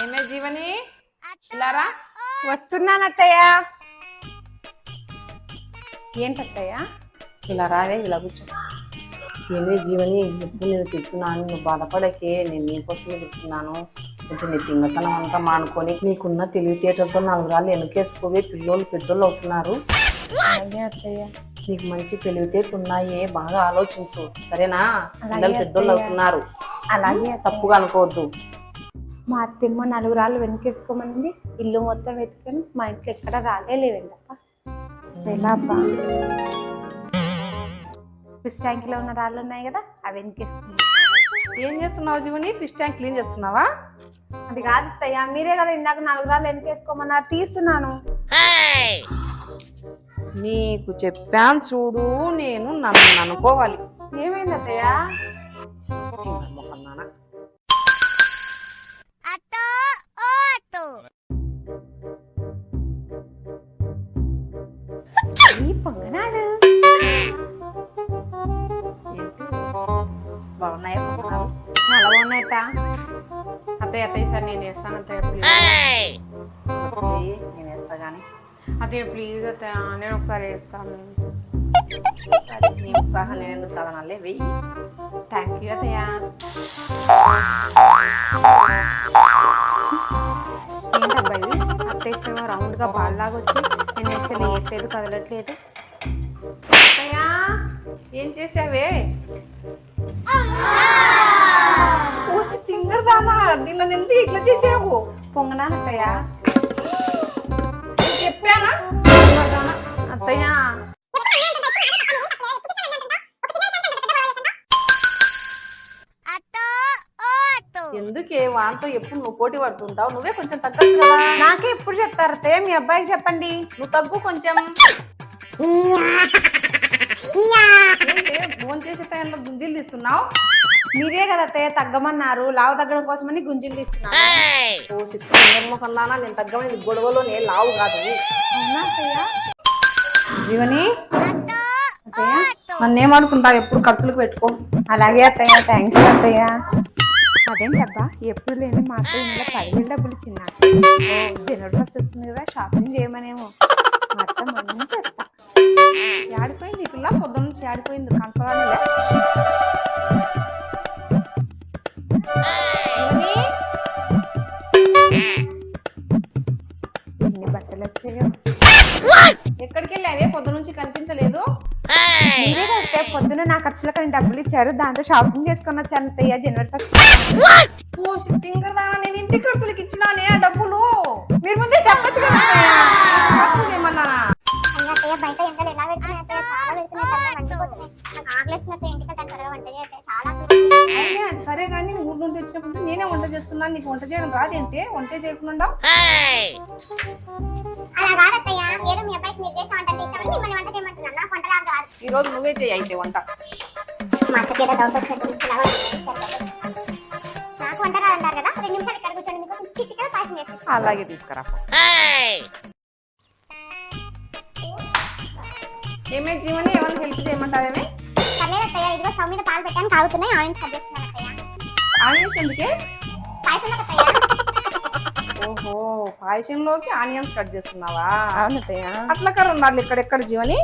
ఏమే జీవని? ఇలారా? వస్తున్నాను అత్తయ్య. ఏంటత్తయ్య? ఇలా రావే ఇలా కూర్చో. ఏమే జీవని ఎప్పుడు నేను తిడుతున్నాను? నువ్వు బాధపడకే నేను నీకోసమే తిడుతున్నాను. కొంచెం నీ తింగతనం అంతా మానుకొని నీకున్న తెలివితేటలతో నాలుగు రాళ్ళు వెనకేసుకోవే పిల్లోళ్ళు పెద్దోళ్ళు అవుతున్నారు. అత్తయ్య. నీకు మంచి తెలివితేటలు ఉన్నాయి బాగా ఆలోచించు. సరేనా? పిల్లలు పెద్దోళ్ళు. అవుతున్నారు. అలాగే. తప్పుగా అనుకోవద్దు. మా అత్తమ్మ నలుగురు రాళ్ళు వెనకేసుకోమనింది. ఇల్లు మొత్తం వెతుకొని. మా ఇంట్లో ఎక్కడ రాలే లేవండప్ప ఎలా అబ్బా? ఫిష్ ట్యాంక్లో ఉన్న రాళ్ళు ఉన్నాయి కదా అవి వెనకేసుకుంది ఏం చేస్తున్నావు జీవని? ఫిష్ ట్యాంక్ క్లీన్ చేస్తున్నావా? అది కాదు అత్తయ్య మీరే కదా ఇందాక నాలుగు రాళ్ళు వెనకేసుకోమన్నారు తీస్తున్నాను. నీకు చెప్పాను చూడు నేను నన్ను అనుకోవాలి ఏమైంది అత్తయ్య? బాగున్నాయా? చాలా బాగున్నాయి అత్త. అత్తయ్య అత్తయ్య సార్ నేను వేస్తాను అత్తయ్య ప్లీజ్ నేను వేస్తా కానీ. అత్తయ్య ప్లీజ్ అత్తయ్య నేను ఒకసారి వేస్తాను సరే నీ ఉత్సాహం నేను ఎందుకు కాదనాలే వెయ్యి. థ్యాంక్ యూ అత్తయ్య. ఏంటబ్బా ఇది? రౌండ్గా బాల్ లాగా వచ్చి నేను వేస్తే లేయట్లేదు కదలట్లేదు. అత్తయ్య ఏం చేసావే? దీనిలో నింది ఇట్లా చేసావు? పొంగనాలు అత్తయ్య? చెప్పానా. అత్తయ్య. ఎందుకే వాంతో ఎప్పుడు నువ్వు పోటీ పడుతుంటావు? నువ్వే కొంచెం తగ్గచ్చు కదా. నాకే ఎప్పుడు చెప్తారు అత్తయ్య? మీ అబ్బాయికి చెప్పండి. నువ్వు తగ్గు కొంచెం. ఫోన్ చేసే టైంలో గుంజీలు తీస్తున్నావు? మీరే కదా అత్తయ్య తగ్గమన్నారు. లావు తగ్గడం కోసమని గుంజీలు తీస్తున్నాను సిద్ధమొకన్నానా నేను తగ్గమని గొడవలోనే లావు కాదు. అవునా అత్తయ్య? జీవని? నన్ను ఏమనుకుంటావు ఎప్పుడు ఖర్చులకు పెట్టుకో. అలాగే అత్తయ్య థ్యాంక్ యూ అత్తయ్య అదేంటబ్బా ఎప్పుడు లేని మా అత్తయ్య ఇంట్లో పదివేలు డబ్బులు ఇచ్చింది. ఓ జనవరి ఫస్ట్ వస్తుంది కదా షాపింగ్ చేయమనేమో. మా అత్త మంచి అత్త. ఆడిపోయింది ఈ పిల్ల. పొద్దున్న నుంచి ఆడిపోయింది కనపడాలి ఎన్ని బట్టలు వచ్చాయో. ఎక్కడికి వెళ్ళావే పొద్దు నుంచి కనిపించలేదు. పొద్దున నా ఖర్చులకు అని డబ్బులు ఇచ్చారు. దాంతో షాపింగ్ చేసుకొని వచ్చాను అత్తయ్య జనవరి ఫస్ట్ ఓ నేను ఇంటి ఖర్చులకు ఇచ్చినానే ఆ డబ్బులు. మీరు ముందే చెప్పొచ్చు కదా నుండి వచ్చినప్పుడు నేనే వంట చేస్తున్నాను నీకు వంట చేయడం రాదేంటి వంట చేయకుండా ఈ రోజు నువ్వే చేయి అయితే వంట. అలాగే తీసుకురా. ఏమే జీవని ఏమైనా హెల్ప్ చేయమంటావేమే? పర్లేదు అత్తయ్య ఇదిగో స్టవ్ మీద పాలు పెట్టాను తాగుతున్నాయి ఆరెంజ్ కట్ చేస్తున్నాను. ఆనియన్స్ ఎందుకే? ఓహో పాయసంలోకి ఆనియన్స్ కట్ చేస్తున్నావా? అట్లా కర్ర ఉండాలి ఇక్కడ ఎక్కడ జీవని?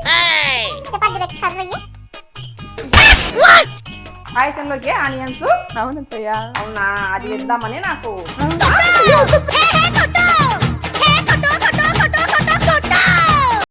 పాయసంలోకి ఆనియన్స్? అవును అత్తయ్య. అవునా? అది వేద్దామని నాకు.